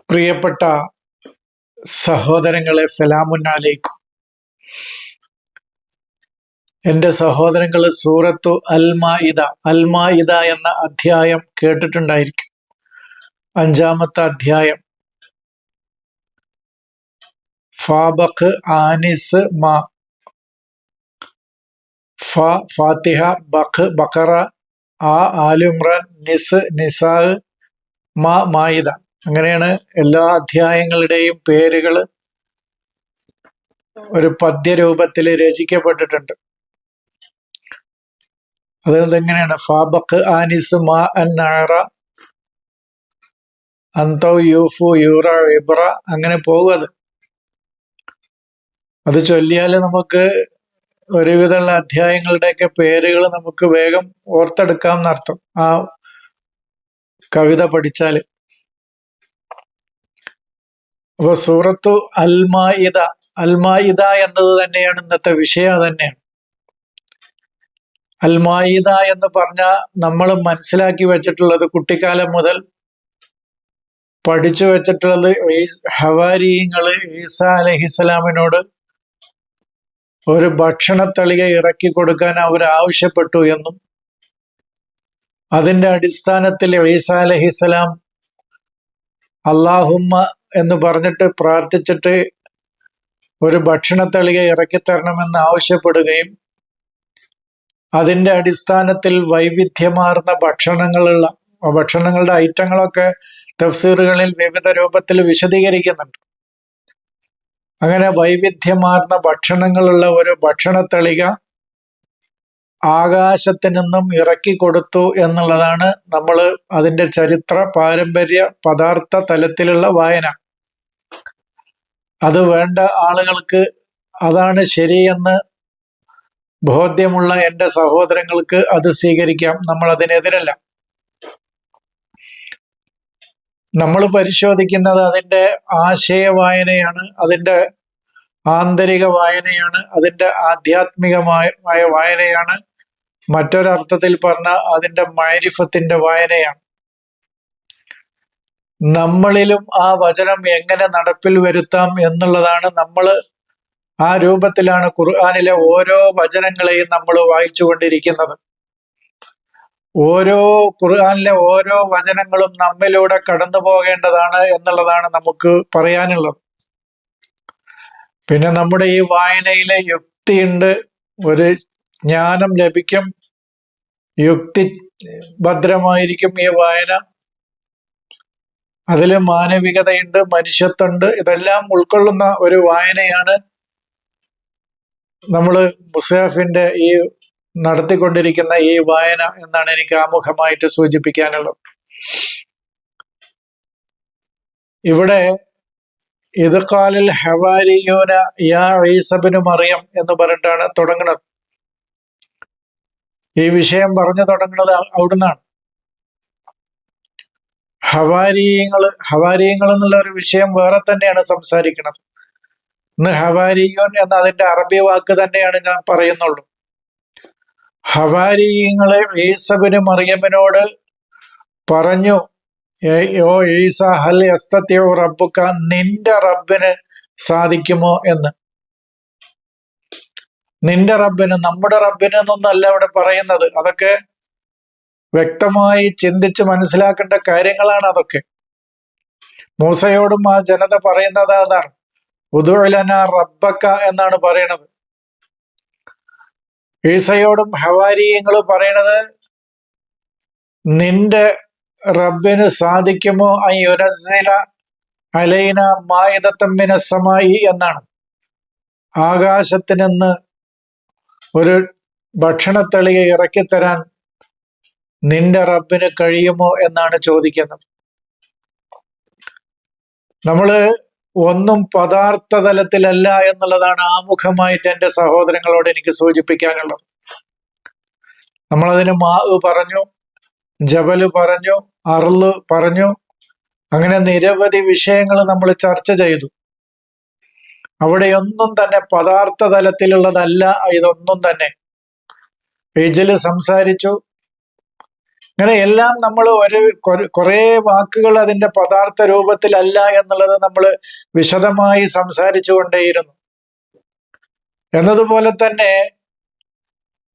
പ്രിയപ്പെട്ട സഹോദരങ്ങളെ സലാമുന്നാലേക്കും. എന്റെ സഹോദരങ്ങൾ സൂറത്തു അൽമായിദ അൽമായിദ എന്ന അധ്യായം കേട്ടിട്ടുണ്ടായിരിക്കും. അഞ്ചാമത്തെ അധ്യായം. ഫാബഖ് ആനിസ് മാ. ഫ ഫാത്തിഹ ബഖ് ബക്കറ ആ ആലുമ്രാൻ നിസ് നിസാ മാ മായിദ. അങ്ങനെയാണ് എല്ലാ അധ്യായങ്ങളുടെയും പേരുകൾ ഒരു പദ്യരൂപത്തിൽ രചിക്കപ്പെട്ടിട്ടുണ്ട്. അതുകൊണ്ട് എങ്ങനെയാണ് ഫാബക്ക് ആനിസ് മാ അൻ ആറ അന്തോ യൂഫു യൂറ ഇബ്ര അങ്ങനെ പോകും അത്. അത് ചൊല്ലിയാൽ നമുക്ക് ഒരുവിധമുള്ള അധ്യായങ്ങളുടെയൊക്കെ പേരുകൾ നമുക്ക് വേഗം ഓർത്തെടുക്കാം എന്നർത്ഥം ആ കവിത പഠിച്ചാൽ അപ്പൊ സൂറത്തു അൽമായിദ അൽമായിദ എന്നത് തന്നെയാണ് ഇന്നത്തെ വിഷയം തന്നെയാണ്. അൽമായിദ എന്ന് പറഞ്ഞ നമ്മൾ മനസ്സിലാക്കി വെച്ചിട്ടുള്ളത് കുട്ടിക്കാലം മുതൽ പഠിച്ചു വെച്ചിട്ടുള്ളത് ഹവാരിയങ്ങൾ ഈസ അലഹിസ്സലാമിനോട് ഒരു ഭക്ഷണത്തളിക ഇറക്കി കൊടുക്കാൻ അവർ ആവശ്യപ്പെട്ടു എന്നും അതിന്റെ അടിസ്ഥാനത്തിൽ ഈസ അലഹിസ്സലാം അള്ളാഹുമ്മ എന്ന് പറഞ്ഞിട്ട് പ്രാർത്ഥിച്ചിട്ട് ഒരു ഭക്ഷണത്തളിക ഇറക്കി തരണമെന്ന് ആവശ്യപ്പെടുകയും അതിന്റെ അടിസ്ഥാനത്തിൽ വൈവിധ്യമാർന്ന ഭക്ഷണങ്ങളുള്ള ഭക്ഷണങ്ങളുടെ ഐറ്റങ്ങളൊക്കെ തഫ്സീറുകളിൽ വിവിധ രൂപത്തിൽ വിശദീകരിക്കുന്നുണ്ട്. അങ്ങനെ വൈവിധ്യമാർന്ന ഭക്ഷണങ്ങളുള്ള ഒരു ഭക്ഷണത്തളിക ആകാശത്തു നിന്നും ഇറക്കി കൊടുത്തു എന്നുള്ളതാണ് നമ്മൾ അതിന്റെ ചരിത്ര പാരമ്പര്യ പദാർത്ഥ തലത്തിലുള്ള വായന. അത് വേണ്ട ആളുകൾക്ക് അതാണ് ശരിയെന്ന് ബോധ്യമുള്ള എന്റെ സഹോദരങ്ങൾക്ക് അത് സ്വീകരിക്കാം. നമ്മൾ അതിനെതിരല്ല. നമ്മൾ പരിശോധിക്കുന്നത് അതിന്റെ ആശയ വായനയാണ് അതിന്റെ ആന്തരിക വായനയാണ് അതിന്റെ ആധ്യാത്മികമായ വായനയാണ്. മറ്റൊരർത്ഥത്തിൽ പറഞ്ഞ അതിന്റെ മൈരിഫത്തിന്റെ വായനയാണ്. നമ്മളിലും ആ വചനം എങ്ങനെ നടപ്പിൽ വരുത്താം എന്നുള്ളതാണ് നമ്മൾ ആ രൂപത്തിലാണ് ഖുർആാനിലെ ഓരോ വചനങ്ങളെയും നമ്മൾ വായിച്ചുകൊണ്ടിരിക്കുന്നത് ഓരോ ഖുർആാനിലെ ഓരോ വചനങ്ങളും നമ്മിലൂടെ കടന്നു പോകേണ്ടതാണ് എന്നുള്ളതാണ് നമുക്ക് പറയാനുള്ളത്. പിന്നെ നമ്മുടെ ഈ വായനയിലെ യുക്തിയുണ്ട്. ഒരു ജ്ഞാനം ലഭിക്കും. യുക്തി ഭദ്രമായിരിക്കും ഈ വായന. അതിൽ മാനവികതയുണ്ട് മനുഷ്യത്വമുണ്ട്. ഇതെല്ലാം ഉൾക്കൊള്ളുന്ന ഒരു വായനയാണ് നമ്മൾ മുസാഫിന്റെ ഈ നടത്തിക്കൊണ്ടിരിക്കുന്ന ഈ വായന എന്നാണ് എനിക്ക് ആമുഖമായിട്ട് സൂചിപ്പിക്കാനുള്ളത്. ഇവിടെ ഇത് കാലിൽ ഹവാരിയൂന യാ ഈസബിനു മറിയം എന്ന് പറഞ്ഞിട്ടാണ് തുടങ്ങുന്നത്. ഈ വിഷയം പറഞ്ഞു തുടങ്ങുന്നത് അവിടുന്നാണ്. ഹവാരീയങ്ങൾ ഹവാരീയങ്ങൾ എന്നുള്ള ഒരു വിഷയം വേറെ തന്നെയാണ് സംസാരിക്കുന്നത് ഇന്ന് ഹവാരിയോൻ എന്ന അതിന്റെ അറബി വാക്ക് തന്നെയാണ് ഞാൻ പറയുന്നുള്ളൂ. ഹവാരിയങ്ങളെ ഈസബിന് മറിയമ്മിനോട് പറഞ്ഞു ഓ ഈസ ഹൽ എസ്തത്യോ റബ്ബുക്ക നിന്റെ റബ്ബിന് സാധിക്കുമോ എന്ന്? നിന്റെ റബ്ബിന് നമ്മുടെ റബ്ബിന് എന്നൊന്നല്ല അവിടെ പറയുന്നത്. അതൊക്കെ വ്യക്തമായി ചിന്തിച്ച് മനസ്സിലാക്കേണ്ട കാര്യങ്ങളാണ് അതൊക്കെ. മൂസയോടും ആ ജനത പറയുന്നത് അതാണ്. ഉദുലന റബ്ബക്ക എന്നാണ് പറയണത്. ഈസയോടും ഹവാരിയങ്ങൾ പറയണത് നിന്റെ റബ്ബിന് സാധിക്കുമോ? അയുനസില അലൈന മായുതത്തമ്മിനസമായി എന്നാണ്. ആകാശത്തിനെന്ന് ഒരു ഭക്ഷണത്തളിക ഇറക്കിത്തരാൻ നിന്റെ റബ്ബിന് കഴിയുമോ എന്നാണ് ചോദിക്കുന്നത്. നമ്മൾ ഒന്നും പദാർത്ഥ തലത്തിലല്ല എന്നുള്ളതാണ് ആമുഖമായിട്ട് എന്റെ സഹോദരങ്ങളോട് എനിക്ക് സൂചിപ്പിക്കാനുള്ളത്. നമ്മളതിന് മാവ് പറഞ്ഞു ജബൽ പറഞ്ഞു അർൾ പറഞ്ഞു അങ്ങനെ നിരവധി വിഷയങ്ങൾ നമ്മൾ ചർച്ച ചെയ്തു. അവിടെയൊന്നും തന്നെ പദാർത്ഥ തലത്തിലുള്ളതല്ല ഇതൊന്നും തന്നെ. ഇജൽ സംസാരിച്ചു അങ്ങനെ എല്ലാം നമ്മൾ ഒരു കുറെ വാക്കുകൾ അതിന്റെ പദാർത്ഥ രൂപത്തിലല്ല എന്നുള്ളത് നമ്മൾ വിശദമായി സംസാരിച്ചു കൊണ്ടേയിരുന്നു. എന്നതുപോലെ തന്നെ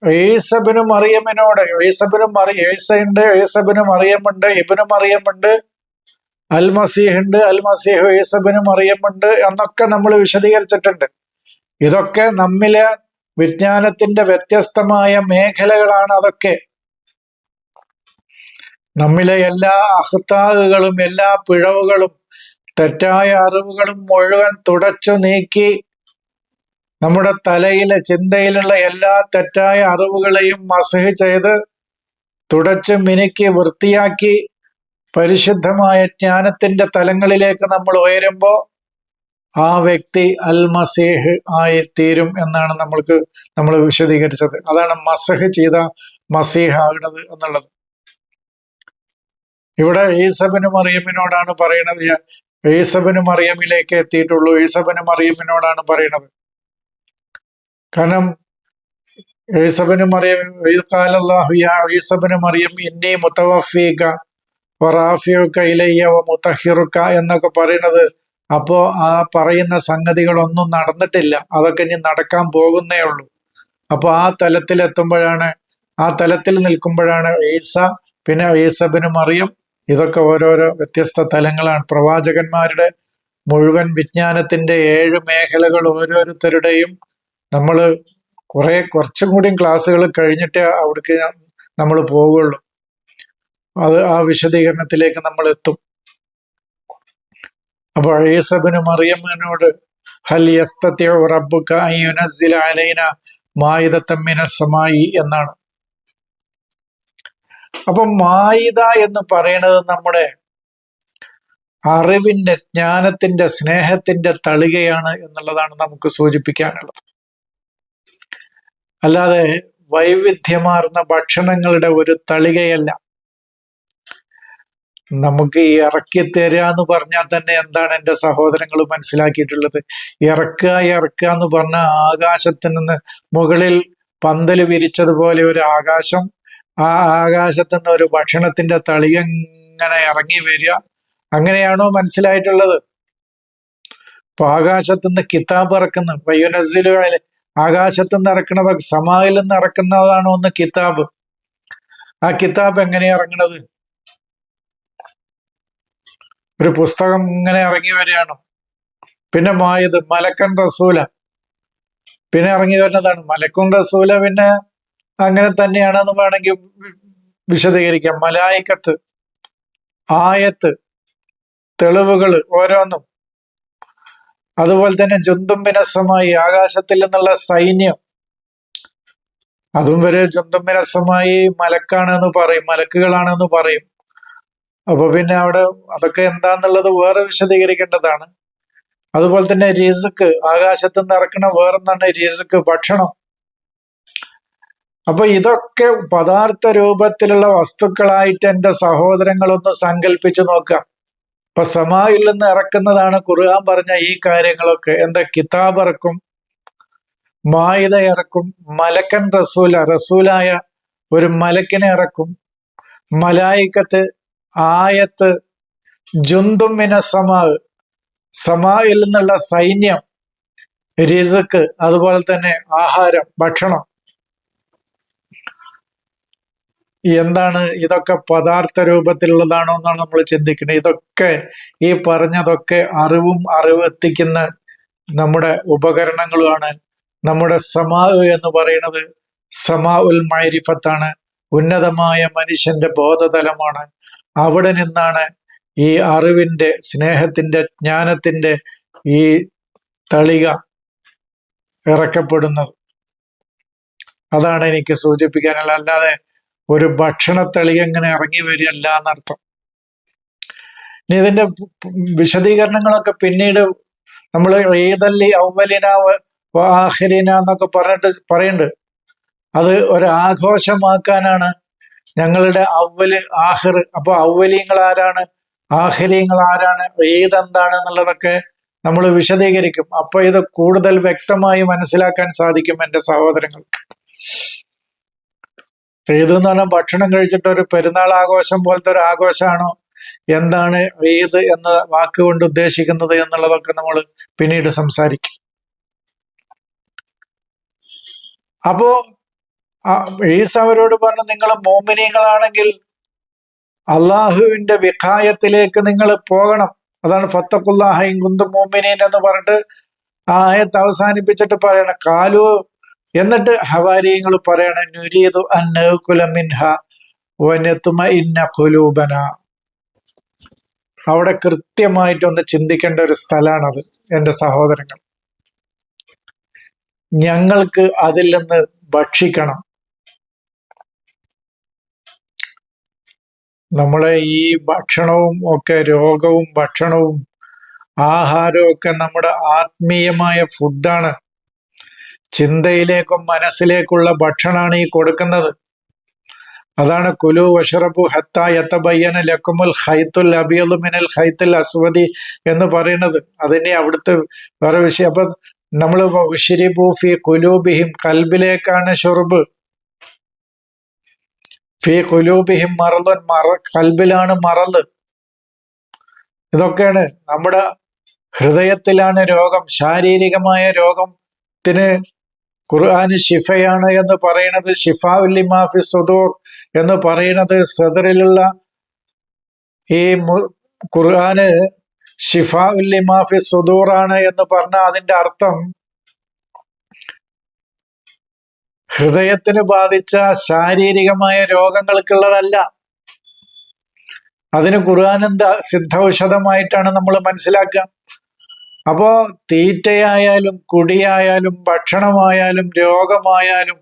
ഏസബിനും അറിയമിനോട് ഏസബിനും അറി ഏസയുണ്ട് ഏസബിനും അറിയമുണ്ട് ഇബിനും അറിയമുണ്ട് അൽ മസീഹുണ്ട് അൽ മസീഹ് ഏസബിനും അറിയമുണ്ട് എന്നൊക്കെ നമ്മൾ വിശദീകരിച്ചിട്ടുണ്ട്. ഇതൊക്കെ നമ്മിലെ വിജ്ഞാനത്തിന്റെ വ്യത്യസ്തമായ മേഖലകളാണ് അതൊക്കെ. നമ്മിലെ എല്ലാ അഹ്താകുകളും എല്ലാ പിഴവുകളും തെറ്റായ അറിവുകളും മുഴുവൻ തുടച്ചു നീക്കി നമ്മുടെ തലയിലെ ചിന്തയിലുള്ള എല്ലാ തെറ്റായ അറിവുകളെയും മസഹ് ചെയ്ത് തുടച്ച് മിനുക്കി വൃത്തിയാക്കി പരിശുദ്ധമായ ജ്ഞാനത്തിന്റെ തലങ്ങളിലേക്ക് നമ്മൾ ഉയരുമ്പോൾ ആ വ്യക്തി അൽ മസേഹ് ആയി തീരും എന്നാണ് നമ്മൾക്ക് നമ്മൾ വിശദീകരിച്ചത്. അതാണ് മസഹ് ചെയ്ത മസീഹ് ആകുന്നത് എന്നുള്ളത്. ഇവിടെ ഈസബിന് അറിയമ്മിനോടാണ് പറയുന്നത് ഏസബനും അറിയമ്മിലേക്ക് എത്തിയിട്ടുള്ളൂ. ഏസബനും അറിയമ്മിനോടാണ് പറയണത് കാരണം ഏസബനും അറിയം യാ ഈസബിന് മറിയം ഇന്നി മുത്തവഫീക വറാഫിയുക്ക ഇലയ്യ മുത്തഹിറുക്ക എന്നൊക്കെ പറയുന്നത് അപ്പോ ആ പറയുന്ന സംഗതികളൊന്നും നടന്നിട്ടില്ല. അതൊക്കെ ഇനി നടക്കാൻ പോകുന്നേ ഉള്ളൂ. അപ്പൊ ആ തലത്തിൽ എത്തുമ്പോഴാണ് ആ തലത്തിൽ നിൽക്കുമ്പോഴാണ് ഈസ പിന്നെ ഈസബിന് മറിയം ഇതൊക്കെ ഓരോരോ വ്യത്യസ്ത തലങ്ങളാണ്. പ്രവാചകന്മാരുടെ മുഴുവൻ വിജ്ഞാനത്തിന്റെ ഏഴ് മേഖലകൾ ഓരോരുത്തരുടെയും നമ്മൾ കുറെ കുറച്ചും കൂടിയും ക്ലാസ്സുകൾ കഴിഞ്ഞിട്ടേ അവിടേക്ക് നമ്മൾ പോവുള്ളൂ അത് ആ വിശദീകരണത്തിലേക്ക് നമ്മൾ എത്തും. അപ്പോൾ ഈസബിന് മറിയമ്മനോട് ഹൽ റബ്ബുക്ക അലൈന മായിദത്തമ്മിനസമായി എന്നാണ്. അപ്പൊ മായിത എന്ന് പറയുന്നത് നമ്മുടെ അറിവിന്റെ ജ്ഞാനത്തിന്റെ സ്നേഹത്തിന്റെ തളികയാണ് എന്നുള്ളതാണ് നമുക്ക് സൂചിപ്പിക്കാനുള്ളത്. അല്ലാതെ വൈവിധ്യമാർന്ന ഭക്ഷണങ്ങളുടെ ഒരു തളികയല്ല. നമുക്ക് ഈ ഇറക്കി തരിക എന്ന് പറഞ്ഞാൽ തന്നെ എന്താണ് എന്റെ സഹോദരങ്ങൾ മനസ്സിലാക്കിയിട്ടുള്ളത്? ഇറക്കുക ഇറക്കുക എന്ന് പറഞ്ഞാൽ ആകാശത്ത് നിന്ന് മുകളിൽ പന്തൽ വിരിച്ചതുപോലെ ഒരു ആകാശം ആ ആകാശത്തു നിന്ന് ഒരു ഭക്ഷണത്തിന്റെ തളി ഇറങ്ങി വരിക. അങ്ങനെയാണോ മനസ്സിലായിട്ടുള്ളത്? ഇപ്പൊ ആകാശത്തു നിന്ന് കിതാബ് ഇറക്കുന്നു. വയ്യുനസിലുകളിൽ ആകാശത്തു നിന്ന് ഇറക്കുന്നത് സമായിൽ നിന്ന് ഇറക്കുന്നതാണോ ഒന്ന് കിതാബ്? ആ കിതാബ് എങ്ങനെ ഇറങ്ങണത്? ഒരു പുസ്തകം ഇങ്ങനെ ഇറങ്ങി വരികയാണ്. പിന്നെ മായത് മലക്കൻ റസൂല. പിന്നെ ഇറങ്ങി വരുന്നതാണ്. മലക്കൻ റസൂല പിന്നെ അങ്ങനെ തന്നെയാണെന്ന് വേണമെങ്കിൽ വിശദീകരിക്കാം. മലായിക്കത്ത് ആയത്ത് തെളിവുകൾ ഓരോന്നും. അതുപോലെ തന്നെ ജുന്തുംബിനസമായി ആകാശത്തിൽ നിന്നുള്ള സൈന്യം. അതും വരെ ജുന്തുംബിനസമായി മലക്കാണെന്ന് പറയും മലക്കുകളാണെന്ന് പറയും. അപ്പൊ പിന്നെ അവിടെ അതൊക്കെ എന്താന്നുള്ളത് വേറെ വിശദീകരിക്കേണ്ടതാണ്. അതുപോലെ തന്നെ രീസക്ക് ആകാശത്ത് നിന്ന് ഇറക്കണ വേറൊന്നാണ് രീസക്ക് ഭക്ഷണം. അപ്പൊ ഇതൊക്കെ പദാർത്ഥ രൂപത്തിലുള്ള വസ്തുക്കളായിട്ട് എന്റെ സഹോദരങ്ങളൊന്ന് സങ്കല്പിച്ചു നോക്കുക. ഇപ്പൊ സമായിൽ നിന്ന് ഇറക്കുന്നതാണ് ഖുർആൻ പറഞ്ഞ ഈ കാര്യങ്ങളൊക്കെ. എന്താ? കിതാബ് ഇറക്കും മായിത ഇറക്കും മലക്കൻ റസൂല റസൂലായ ഒരു മലക്കിനെ ഇറക്കും. മലായിക്കത്ത് ആയത്ത് ജുന്തുമിന സമാ സമായിൽ നിന്നുള്ള സൈന്യം റിസക്ക് അതുപോലെ തന്നെ ആഹാരം ഭക്ഷണം എന്താണ് ഇതൊക്കെ പദാർത്ഥ രൂപത്തിലുള്ളതാണോ എന്നാണ് നമ്മൾ ചിന്തിക്കുന്നത്. ഇതൊക്കെ ഈ പറഞ്ഞതൊക്കെ അറിവും അറിവ് എത്തിക്കുന്ന നമ്മുടെ ഉപകരണങ്ങളുമാണ്. നമ്മുടെ സമാ എന്ന് പറയുന്നത് സമാ ഉൽ മൈരിഫത്താണ്. ഉന്നതമായ മനുഷ്യന്റെ ബോധതലമാണ്. അവിടെ നിന്നാണ് ഈ അറിവിന്റെ സ്നേഹത്തിന്റെ ജ്ഞാനത്തിന്റെ ഈ തളിക ഇറക്കപ്പെടുന്നത്. അതാണ് എനിക്ക് സൂചിപ്പിക്കാനുള്ള അല്ലാതെ ഒരു ഭക്ഷണത്തളി എങ്ങനെ ഇറങ്ങി വരികയല്ല എന്നർത്ഥം. ഇനി ഇതിന്റെ വിശദീകരണങ്ങളൊക്കെ പിന്നീട് നമ്മൾ ഏതല്ലി ഔവലിന ആഹിരിന എന്നൊക്കെ പറഞ്ഞിട്ട് പറയുന്നുണ്ട് അത് ഒരാഘോഷമാക്കാനാണ് ഞങ്ങളുടെ ഔവൽ ആഹിർ. അപ്പൊ ഔവലിയങ്ങൾ ആരാണ്? ആഹിരിയങ്ങൾ ആരാണ്? ഏതെന്താണ് എന്നുള്ളതൊക്കെ നമ്മൾ വിശദീകരിക്കും. അപ്പൊ ഇത് കൂടുതൽ വ്യക്തമായി മനസ്സിലാക്കാൻ സാധിക്കും എന്റെ സഹോദരങ്ങൾക്ക്. ഈദ് എന്ന് പറഞ്ഞാൽ ഭക്ഷണം കഴിച്ചിട്ട് ഒരു പെരുന്നാൾ ആഘോഷം പോലത്തെ ഒരു ആഘോഷമാണോ? എന്താണ് ഈദ് എന്ന വാക്കുകൊണ്ട് ഉദ്ദേശിക്കുന്നത് എന്നുള്ളതൊക്കെ നമ്മൾ പിന്നീട് സംസാരിക്കും. അപ്പോ ഈസ് അവരോട് പറഞ്ഞു നിങ്ങൾ മോമിനിയങ്ങളാണെങ്കിൽ അള്ളാഹുവിന്റെ വിഖായത്തിലേക്ക് നിങ്ങൾ പോകണം. അതാണ് ഫത്തക്കുല്ലാഹയും കുന്തും മോമിനീൻ എന്ന് പറഞ്ഞിട്ട് ആ ആയത്ത് അവസാനിപ്പിച്ചിട്ട് പറയണം കാലു എന്നിട്ട് ഹവാരിയങ്ങൾ പറയണം നുരീതു അന്നകുലമിൻഹ വനത്തുമ ഇന്ന കുലൂബന അവിടെ ചിന്തിക്കേണ്ട ഒരു സ്ഥലമാണത് എന്റെ സഹോദരങ്ങൾ. ഞങ്ങൾക്ക് അതിൽ നിന്ന് ഭക്ഷിക്കണം. നമ്മളെ ഈ ഭക്ഷണവും ഒക്കെ രോഗവും ഭക്ഷണവും ആഹാരവും ഒക്കെ നമ്മുടെ ആത്മീയമായ ഫുഡാണ് ചിന്തയിലേക്കും മനസ്സിലേക്കുള്ള ഭക്ഷണമാണ് ഈ കൊടുക്കുന്നത്. അതാണ് കുലു വഷറബു ഹത്ത യത്തബയ്യന ലക്കുമുൽ ഹൈത്തുൽ അബിയലു മിനൽ ഹൈത്തുൽ അസ്വദി എന്ന് പറയുന്നത്. അതിനെ അവിടുത്തെ വേറെ വിഷയം. അപ്പൊ നമ്മൾ ഷിരിബൂഫി കുലൂബിഹിം കൽബിലേക്കാണ് ഷുർബ്. ഫി കുലൂബിഹിം മറലൻ മറ കൽബിലാണ് മറൽ ഇതൊക്കെയാണ് നമ്മുടെ ഹൃദയത്തിലാണ് രോഗം ശാരീരികമായ രോഗത്തിന് ഖുർആാന് ഷിഫയാണ് എന്ന് പറയുന്നത് ഷിഫ ഉല്ലിമാഫി സുദൂർ എന്ന് പറയുന്നത് സദറിലുള്ള ഈ ഖുർആന് ഷിഫ ഉല്ലിമാഫി സുദൂറാണ് എന്ന് പറഞ്ഞ അതിന്റെ അർത്ഥം ഹൃദയത്തിന് ബാധിച്ച ശാരീരികമായ രോഗങ്ങൾക്കുള്ളതല്ല. അതിന് ഖുർആൻ എന്താ സിദ്ധൌഷധമായിട്ടാണ് നമ്മൾ മനസ്സിലാക്കുക. അപ്പോ തീറ്റയായാലും കുടിയായാലും ഭക്ഷണമായാലും രോഗമായാലും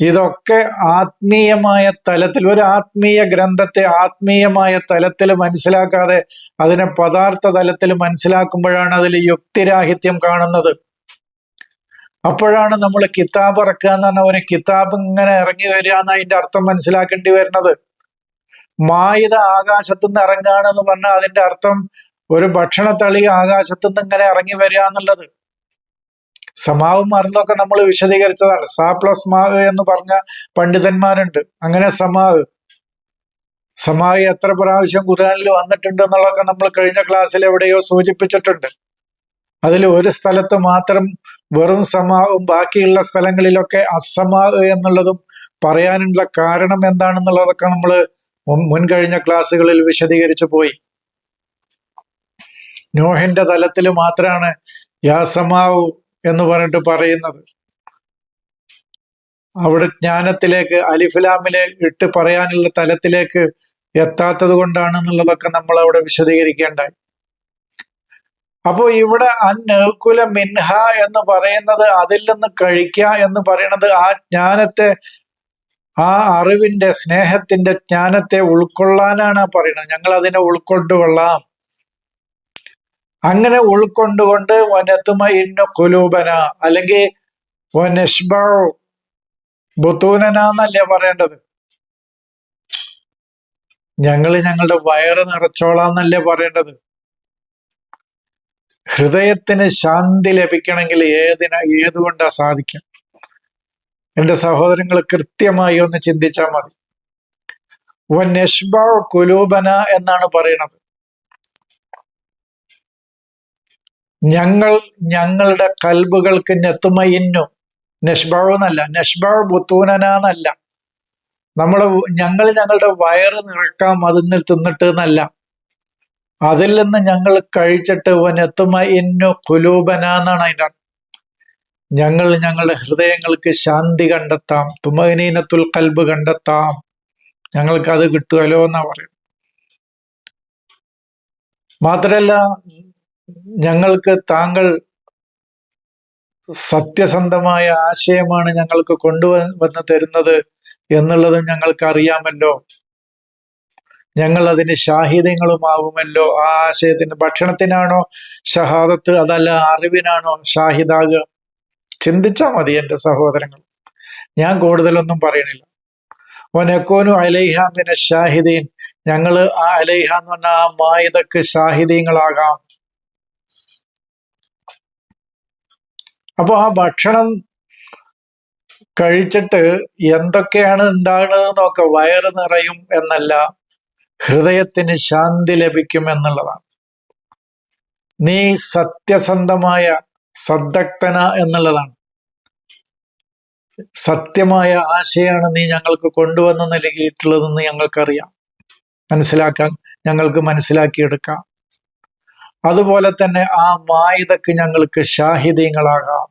ഇതൊക്കെ ആത്മീയമായ തലത്തിൽ ഒരു ആത്മീയ ഗ്രന്ഥത്തെ ആത്മീയമായ തലത്തിൽ മനസ്സിലാക്കാതെ അതിനെ പദാർത്ഥ തലത്തിൽ മനസ്സിലാക്കുമ്പോഴാണ് അതിൽ യുക്തിരാഹിത്യം കാണുന്നത്. അപ്പോഴാണ് നമ്മൾ കിതാബ് ഇറക്കുക എന്ന് പറഞ്ഞ ഒരു കിതാബ് ഇങ്ങനെ ഇറങ്ങി വരിക എന്ന് അതിന്റെ അർത്ഥം മനസ്സിലാക്കേണ്ടി വരുന്നത്. മായുധ ആകാശത്തുനിന്ന് ഇറങ്ങുകയാണെന്ന് പറഞ്ഞാൽ അതിന്റെ അർത്ഥം ഒരു ഭക്ഷണത്തളി ആകാശത്തുനിന്ന് ഇങ്ങനെ ഇറങ്ങി വരിക എന്നുള്ളത്. സമാവും മറന്നൊക്കെ നമ്മൾ വിശദീകരിച്ചതാണ്. സാ പ്ലസ് മാവ് എന്ന് പറഞ്ഞ പണ്ഡിതന്മാരുണ്ട്. അങ്ങനെ സമാവ്. സമാവ് എത്ര പ്രാവശ്യം ഖുർആാനിൽ വന്നിട്ടുണ്ട് എന്നുള്ളതൊക്കെ നമ്മൾ കഴിഞ്ഞ ക്ലാസ്സിൽ എവിടെയോ സൂചിപ്പിച്ചിട്ടുണ്ട്. അതിൽ ഒരു സ്ഥലത്ത് മാത്രം വെറും സമാവും ബാക്കിയുള്ള സ്ഥലങ്ങളിലൊക്കെ അസമാവ് എന്നുള്ളതും പറയാനുള്ള കാരണം എന്താണെന്നുള്ളതൊക്കെ നമ്മൾ മുൻകഴിഞ്ഞ ക്ലാസ്സുകളിൽ വിശദീകരിച്ചു പോയി. നോഹിന്റെ തലത്തിൽ മാത്രമാണ് യാസമാവു എന്ന് പറഞ്ഞിട്ട് പറയുന്നത്. അവിടെ ജ്ഞാനത്തിലേക്ക് അലിഫിലാമിലെ ഇട്ട് പറയാനുള്ള തലത്തിലേക്ക് എത്താത്തത് കൊണ്ടാണെന്നുള്ളതൊക്കെ നമ്മൾ അവിടെ വിശദീകരിക്കേണ്ടായി അപ്പോൾ ഇവിടെ അന്നേക്കുല മിൻഹ എന്ന് പറയുന്നത് അതിൽ നിന്ന് കഴിക്കുക എന്ന് പറയുന്നത് ആ ജ്ഞാനത്തെ ആ അറിവിന്റെ സ്നേഹത്തിന്റെ ജ്ഞാനത്തെ ഉൾക്കൊള്ളാനാണ് പറയുന്നത്. ഞങ്ങൾ അതിനെ ഉൾക്കൊണ്ടുകൊള്ളാം. അങ്ങനെ ഉൾക്കൊണ്ടുകൊണ്ട് വനത്തുമ ഇന്നു കുലൂബന അല്ലെങ്കിൽ ബുത്തൂനന പറയേണ്ടത്? ഞങ്ങൾ ഞങ്ങളുടെ വയറ് നിറച്ചോളാന്നല്ലേ പറയേണ്ടത്? ഹൃദയത്തിന് ശാന്തി ലഭിക്കണമെങ്കിൽ ഏതിന ഏതുകൊണ്ടാ സാധിക്കാം എന്റെ സഹോദരങ്ങൾ കൃത്യമായി ഒന്ന് ചിന്തിച്ചാൽ മതി. വനഷ്ബ കുലൂബന എന്നാണ് പറയണത്. ഞങ്ങൾ ഞങ്ങളുടെ കൽബുകൾക്ക് നെത്തുമയിന്നു. നെഷ്ബാവ് എന്നല്ല നെഷ്ബാവ് ബുത്തൂനന എന്നല്ല നമ്മൾ ഞങ്ങൾ ഞങ്ങളുടെ വയറ് നിറക്കാം അതിൽ തിന്നിട്ട് എന്നല്ല. അതിൽ നിന്ന് ഞങ്ങൾ കഴിച്ചിട്ട് വനെത്തുമ ഇന്നു എന്നാണ് അതിന്റെ അർത്ഥം. ഞങ്ങൾ ഞങ്ങളുടെ ഹൃദയങ്ങൾക്ക് ശാന്തി കണ്ടെത്താം തുമനീനത്തുൽ കൽബ് കണ്ടെത്താം. ഞങ്ങൾക്ക് അത് കിട്ടുമല്ലോ എന്നാ പറയും മാത്രല്ല ഞങ്ങൾക്ക് താങ്കൾ സത്യസന്ധമായ ആശയമാണ് ഞങ്ങൾക്ക് കൊണ്ടുവന്ന് തരുന്നത് എന്നുള്ളതും ഞങ്ങൾക്ക് അറിയാമല്ലോ ഞങ്ങൾ അതിന് ഷാഹിദങ്ങളുമാവുമല്ലോ ആ ആശയത്തിന് ഭക്ഷണത്തിനാണോ ഷഹാദത്ത് അതല്ല അറിവിനാണോ ഷാഹിദാകുക ചിന്തിച്ചാൽ മതി എന്റെ സഹോദരങ്ങൾ. ഞാൻ കൂടുതലൊന്നും പറയണില്ല. ഒനക്കോനു അലൈഹാമിന ഷാഹിദീൻ ഞങ്ങൾ ആ അലൈഹ എന്ന് പറഞ്ഞ ആ മായതക്ക് ഷാഹിദീങ്ങളാകാം അപ്പോൾ ആ ഭക്ഷണം കഴിച്ചിട്ട് എന്തൊക്കെയാണ് ഉണ്ടാകുന്നത് നോക്ക വയറ് നിറയും എന്നല്ല ഹൃദയത്തിന് ശാന്തി ലഭിക്കും എന്നുള്ളതാണ്. നീ സത്യസന്ധമായ സദ്ദക്തന എന്നുള്ളതാണ്. സത്യമായ ആശയാണ് നീ ഞങ്ങൾക്ക് കൊണ്ടുവന്ന് നൽകിയിട്ടുള്ളതെന്ന് ഞങ്ങൾക്കറിയാം. മനസ്സിലാക്കാൻ ഞങ്ങൾക്ക് മനസ്സിലാക്കിയെടുക്കാം. അതുപോലെ തന്നെ ആ മായുതക്ക് ഞങ്ങൾക്ക് ഷാഹിദീങ്ങളാകാം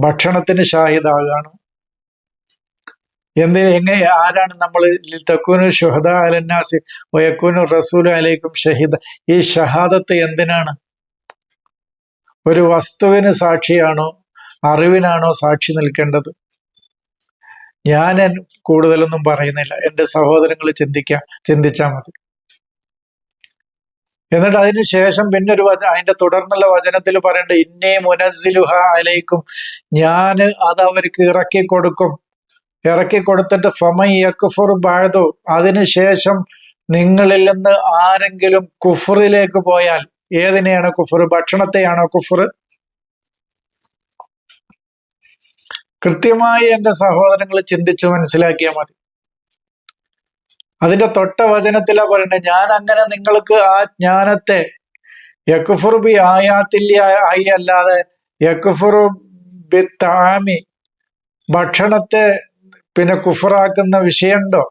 ഭക്ഷണത്തിന് ഷാഹിദാകാണ് എന്ത് എങ്ങനെ ആരാണ് നമ്മൾ തക്കൂനു ഷുഹദ അലന്നാസി ഒയക്കൂനു റസൂൽ അലൈക്കും ഷഹീദ. ഈ ഷഹാദത്ത് എന്തിനാണ്? ഒരു വസ്തുവിന് സാക്ഷിയാണോ? അറിവിനാണോ സാക്ഷി നിൽക്കേണ്ടത്? ഞാൻ കൂടുതലൊന്നും പറയുന്നില്ല. എന്റെ സഹോദരങ്ങൾ ചിന്തിക്കാം ചിന്തിച്ചാൽ മതി. എന്നിട്ട് അതിന് ശേഷം പിന്നെ ഒരു വച അതിന്റെ തുടർന്നുള്ള വചനത്തിൽ പറയേണ്ട ഇന്നേ മുനസിലുഹ അലൈക്കും ഞാൻ അത് അവർക്ക് ഇറക്കി കൊടുക്കും. ഇറക്കി കൊടുത്തിട്ട് ഫമൈ യക്കുഫുർ ബാഴതു അതിനുശേഷം നിങ്ങളിൽ നിന്ന് ആരെങ്കിലും കുഫറിലേക്ക് പോയാൽ ഏതിനെയാണ് കുഫർ ഭക്ഷണത്തെയാണോ കുഫർ കൃത്യമായി എന്റെ സഹോദരങ്ങൾ ചിന്തിച്ചു മനസ്സിലാക്കിയാൽ മതി. അതിന്റെ തൊട്ട വചനത്തിലാ പറയുന്നത് ഞാൻ അങ്ങനെ നിങ്ങൾക്ക് ആ ജ്ഞാനത്തെ യക്കുഫുർ ബി ആയാത്തില്ല ആയി അല്ലാതെ യക്കുഫുർ ബി താമി ഭക്ഷണത്തെ പിന്നെ കുഫറാക്കുന്ന വിഷയമുണ്ടോ?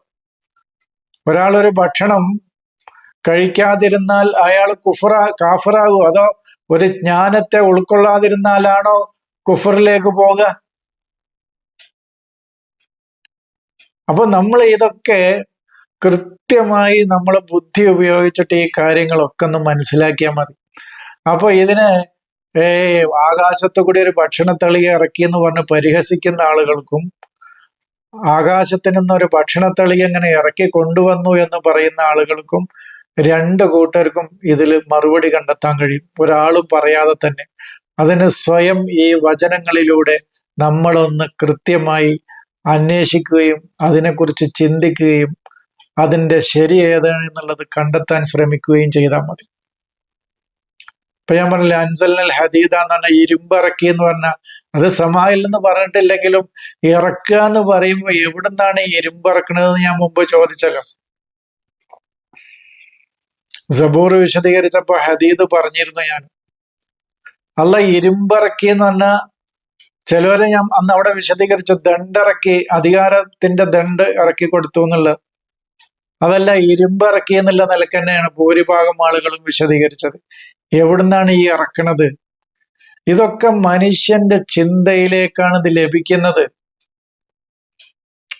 ഒരാളൊരു ഭക്ഷണം കഴിക്കാതിരുന്നാൽ അയാൾ കുഫറാ കാഫറാകൂ അതോ ഒരു ജ്ഞാനത്തെ ഉൾക്കൊള്ളാതിരുന്നാലാണോ കുഫറിലേക്ക് പോകുക അപ്പൊ നമ്മൾ ഇതൊക്കെ കൃത്യമായി നമ്മൾ ബുദ്ധി ഉപയോഗിച്ചിട്ട് ഈ കാര്യങ്ങളൊക്കെ ഒന്ന് മനസ്സിലാക്കിയാൽ മതി. അപ്പൊ ഇതിന് ഏ ആകാശത്തു കൂടി ഒരു ഭക്ഷണത്തളിക ഇറക്കി എന്ന് പറഞ്ഞ് പരിഹസിക്കുന്ന ആളുകൾക്കും ആകാശത്തിൽ നിന്ന് ഒരു ഭക്ഷണത്തളിക എങ്ങനെ ഇറക്കി കൊണ്ടുവന്നു എന്ന് പറയുന്ന ആളുകൾക്കും രണ്ട് കൂട്ടർക്കും ഇതിൽ മറുപടി കണ്ടെത്താൻ കഴിയും. ഒരാളും പറയാതെ തന്നെ. അതിന് സ്വയം ഈ വചനങ്ങളിലൂടെ നമ്മളൊന്ന് കൃത്യമായി അന്വേഷിക്കുകയും അതിനെക്കുറിച്ച് ചിന്തിക്കുകയും അതിന്റെ ശരി ഏതാണ് എന്നുള്ളത് കണ്ടെത്താൻ ശ്രമിക്കുകയും ചെയ്താൽ മതി. ഇപ്പൊ ഞാൻ പറഞ്ഞില്ല അൻസലിനൽ ഹദീദ എന്ന് പറഞ്ഞാൽ ഇരുമ്പിറക്കി എന്ന് പറഞ്ഞാൽ അത് സമായിൽ എന്ന് പറഞ്ഞിട്ടില്ലെങ്കിലും ഇറക്കുക എന്ന് പറയുമ്പോൾ എവിടുന്നാണ് ഈ ഇരുമ്പിറക്കണതെന്ന് ഞാൻ മുമ്പ് ചോദിച്ചല്ലോ. സബൂർ വിശദീകരിച്ചപ്പോ ഹദീദ് പറഞ്ഞിരുന്നു ഞാൻ. അല്ല ഇരുമ്പിറക്കി എന്ന് പറഞ്ഞാൽ ചിലവരെ ഞാൻ അന്ന് അവിടെ വിശദീകരിച്ചു ദണ്ടിറക്കി അധികാരത്തിന്റെ ദണ്ട് ഇറക്കി കൊടുത്തു എന്നുള്ളത്. അതല്ല ഇരുമ്പ് ഇറക്കി എന്നുള്ള നിലയ്ക്ക് തന്നെയാണ് ഭൂരിഭാഗം ആളുകളും വിശദീകരിച്ചത്. എവിടുന്നാണ് ഈ ഇറക്കണത്? ഇതൊക്കെ മനുഷ്യന്റെ ചിന്തയിലേക്കാണ് ഇത് ലഭിക്കുന്നത്.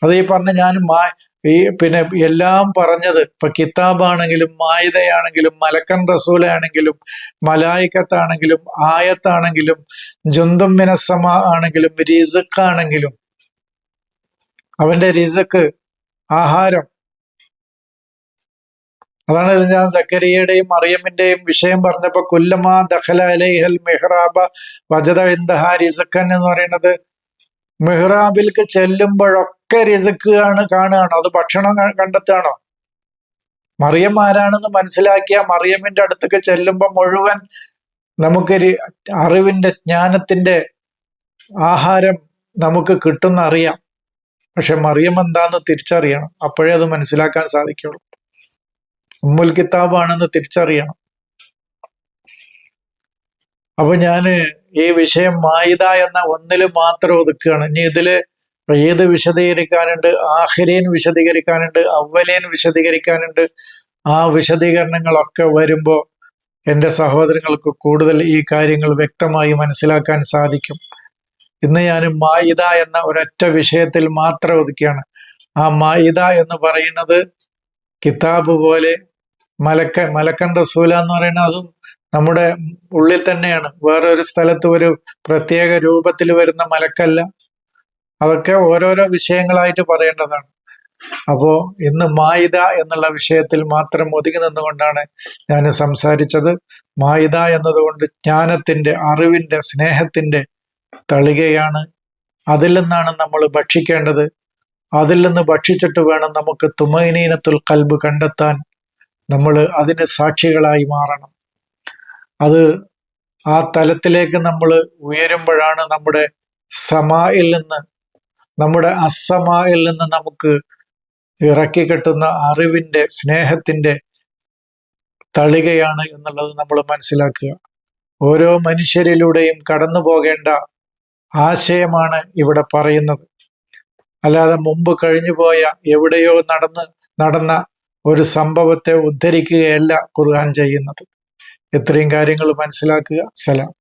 അത് ഈ പറഞ്ഞ ഞാൻ മാ ഈ പിന്നെ എല്ലാം പറഞ്ഞത് ഇപ്പൊ കിതാബാണെങ്കിലും മായുതയാണെങ്കിലും മലക്കൻ റസൂലാണെങ്കിലും മലായിക്കത്താണെങ്കിലും ആയത്താണെങ്കിലും ജുന്തും മിനസമ ആണെങ്കിലും റിസക്കാണെങ്കിലും അവന്റെ റിസക്ക് ആഹാരം അതാണ് ഞാൻ സക്കരിയയുടെയും മറിയമ്മിന്റെയും വിഷയം പറഞ്ഞപ്പോ കുല്ലമ ദഹല അലൈഹൽ മെഹ്റാബ വജത റിസക്കൻ എന്ന് പറയുന്നത്. മെഹ്റാബിൽക്ക് ചെല്ലുമ്പോഴൊക്കെ റിസക്കാണ് കാണുകയാണോ. അത് ഭക്ഷണം കണ്ടെത്തുകയാണോ? മറിയം ആരാണെന്ന് മനസ്സിലാക്കിയ മറിയമ്മിന്റെ അടുത്തേക്ക് ചെല്ലുമ്പോൾ മുഴുവൻ നമുക്ക് അറിവിന്റെ ജ്ഞാനത്തിന്റെ ആഹാരം നമുക്ക് കിട്ടുന്ന അറിയാം പക്ഷെ മറിയം എന്താന്ന് തിരിച്ചറിയണം. അപ്പോഴേ അത് മനസ്സിലാക്കാൻ സാധിക്കുള്ളൂ. ഉമ്മുൽ കിതാബാണെന്ന് തിരിച്ചറിയണം. അപ്പൊ ഞാൻ ഈ വിഷയം മായിത എന്ന ഒന്നിൽ മാത്രം ഒതുക്കുകയാണ്. ഇനി ഇതിൽ ഏത് വിശദീകരിക്കാനുണ്ട്? ആഹിരീൻ വിശദീകരിക്കാനുണ്ട് അവലേൻ വിശദീകരിക്കാനുണ്ട്. ആ വിശദീകരണങ്ങളൊക്കെ വരുമ്പോൾ എന്റെ സഹോദരങ്ങൾക്ക് കൂടുതൽ ഈ കാര്യങ്ങൾ വ്യക്തമായി മനസ്സിലാക്കാൻ സാധിക്കും. ഇന്ന് ഞാൻ മായിത എന്ന ഒരൊറ്റ വിഷയത്തിൽ മാത്രം ഒതുക്കിയാണ് ആ മായിത എന്ന് പറയുന്നത് കിതാബ് പോലെ മലക്ക മലക്കൻ റസൂല എന്ന് പറയുന്നത് അതും നമ്മുടെ ഉള്ളിൽ തന്നെയാണ്. വേറെ ഒരു സ്ഥലത്ത് ഒരു പ്രത്യേക രൂപത്തിൽ വരുന്ന മലക്കല്ല. അതൊക്കെ ഓരോരോ വിഷയങ്ങളായിട്ട് പറയേണ്ടതാണ്. അപ്പോ ഇന്ന് മായിത എന്നുള്ള വിഷയത്തിൽ മാത്രം ഒതുങ്ങി നിന്നുകൊണ്ടാണ് ഞാൻ സംസാരിച്ചത്. മായിത എന്നതുകൊണ്ട് ജ്ഞാനത്തിന്റെ അറിവിന്റെ സ്നേഹത്തിന്റെ തളികയാണ്. അതിൽ നിന്നാണ് നമ്മൾ ഭക്ഷിക്കേണ്ടത്. അതിൽ നിന്ന് ഭക്ഷിച്ചിട്ട് വേണം നമുക്ക് തുമൈനീനത്തുൽ കൽബ് കണ്ടെത്താൻ. നമ്മൾ അതിന് സാക്ഷികളായി മാറണം. അത് ആ തലത്തിലേക്ക് നമ്മൾ ഉയരുമ്പോഴാണ് നമ്മുടെ സമായിൽ നിന്ന് നമ്മുടെ അസമായിൽ നിന്ന് നമുക്ക് ഇറക്കി കെട്ടുന്ന അറിവിന്റെ സ്നേഹത്തിന്റെ തളികയാണ് എന്നുള്ളത് നമ്മൾ മനസ്സിലാക്കുക. ഓരോ മനുഷ്യരിലൂടെയും കടന്നു പോകേണ്ട ആശയമാണ് ഇവിടെ പറയുന്നത്. അല്ലാതെ മുമ്പ് കഴിഞ്ഞുപോയ എവിടെയോ നടന്ന് നടന്ന ഒരു സംഭവത്തെ ഉദ്ധരിക്കുകയല്ല ഖുർആൻ ചെയ്യുന്നത്. ഇത്രയും കാര്യങ്ങൾ മനസ്സിലാക്കുക. സലാം.